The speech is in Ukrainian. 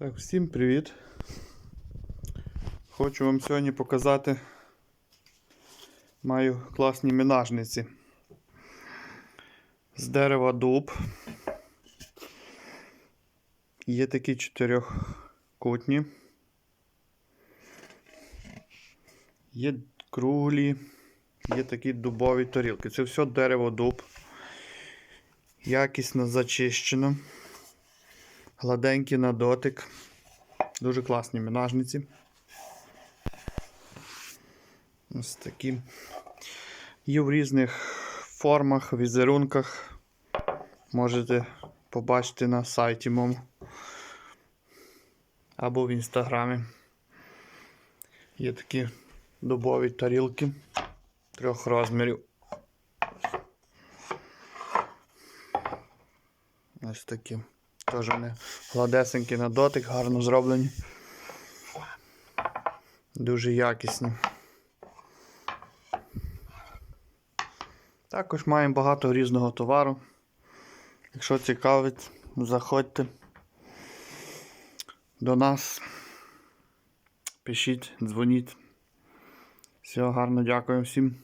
Так, всім привіт. Хочу вам сьогодні показати. Маю класні мінажниці. З дерева дуб. Є такі чотирьохкутні. Є круглі, є такі дубові тарілки. Це все дерево дуб. Якісно зачищено. Гладенькі на дотик. Дуже класні мінажниці. Ось такі. Є в різних формах, візерунках. Можете побачити на сайті моєму. Або в інстаграмі. Є такі дубові тарілки трьох розмірів. Ось такі. Теж вони гладесенькі на дотик, гарно зроблені. Дуже якісні. Також маємо багато різного товару. Якщо цікавить, заходьте до нас. Пишіть, дзвоніть. Всього гарно дякую всім.